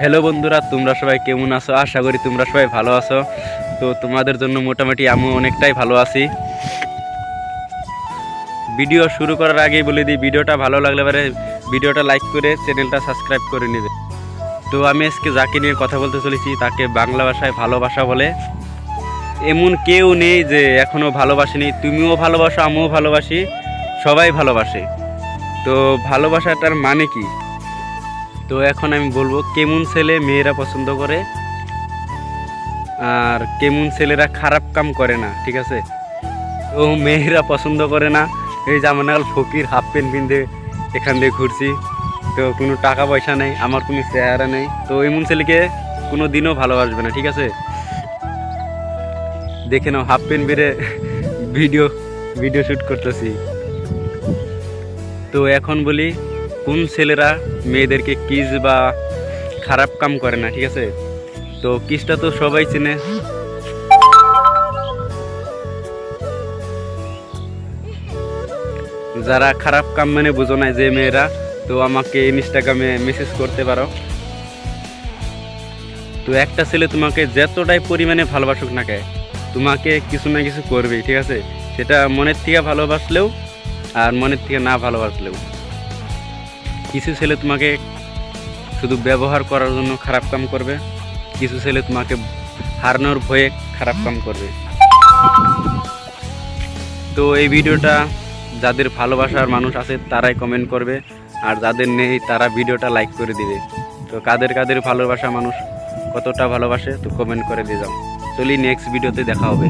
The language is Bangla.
হ্যালো বন্ধুরা, তোমরা সবাই কেমন আছো? আশা করি তোমরা সবাই ভালো আছো। তো তোমাদের জন্য মোটামুটি আমি অনেকটাই ভালো আছি। ভিডিও শুরু করার আগেই বলে দিই, ভিডিওটা ভালো লাগলে পরে ভিডিওটা লাইক করে চ্যানেলটা সাবস্ক্রাইব করে নেবে। তো আমি আজকে যাকে নিয়ে কথা বলতে চলেছি, তাকে বাংলা ভাষায় ভালোবাসা বলে। এমন কেউ নেই যে এখনও ভালোবাসেনি। তুমিও ভালোবাসো, আমিও ভালোবাসি, সবাই ভালোবাসে। তো ভালোবাসাটার মানে কি? তো এখন আমি বলব কেমন ছেলে মেয়েরা পছন্দ করে আর কেমন ছেলেরা খারাপ কাম করে না, ঠিক আছে? তো মেয়েরা পছন্দ করে না, এই নাগাল ফকির হাফ প্যান্ট পিনতে এখান দিয়ে ঘুরছি, তো কোনো টাকা পয়সা নেই, আমার কোনো চেহারা নেই, তো এমন ছেলেকে কোনো দিনও ভালোবাসবে না, ঠিক আছে? দেখে নাও হাফ প্যান্ট বেড়ে ভিডিও ভিডিও শ্যুট করতেছি। তো এখন বলি কোন ছেলেরা মেয়েদেরকে কিস বা খারাপ কাম করে না, ঠিক আছে? তো কিসটা তো সবাই চেনে। যারা খারাপ কাম মানে বুঝো না যে মেয়েরা, তো আমাকে ইনস্টাগ্রামে মেসেজ করতে পারো। তো একটা ছেলে তোমাকে যতটাই পরিমাণে ভালোবাসুক না কে তোমাকে কিছু না কিছু করবেই, ঠিক আছে? সেটা মনের থেকে ভালোবাসলেও আর মনের থেকে না ভালোবাসলেও। কিছু ছেলে তোমাকে শুধু ব্যবহার করার জন্য খারাপ কাম করবে, কিছু ছেলে তোমাকে হারানোর ভয়ে খারাপ কাম করবে। তো এই ভিডিওটা যাদের ভালোবাসার মানুষ আছে তারাই কমেন্ট করবে, আর যাদের নেই তারা ভিডিওটা লাইক করে দিবে। তো কাদের কাদের ভালোবাসা মানুষ কতটা ভালোবাসে তো কমেন্ট করে দিয়ে যাও। চলি নেক্সট ভিডিওতে দেখা হবে।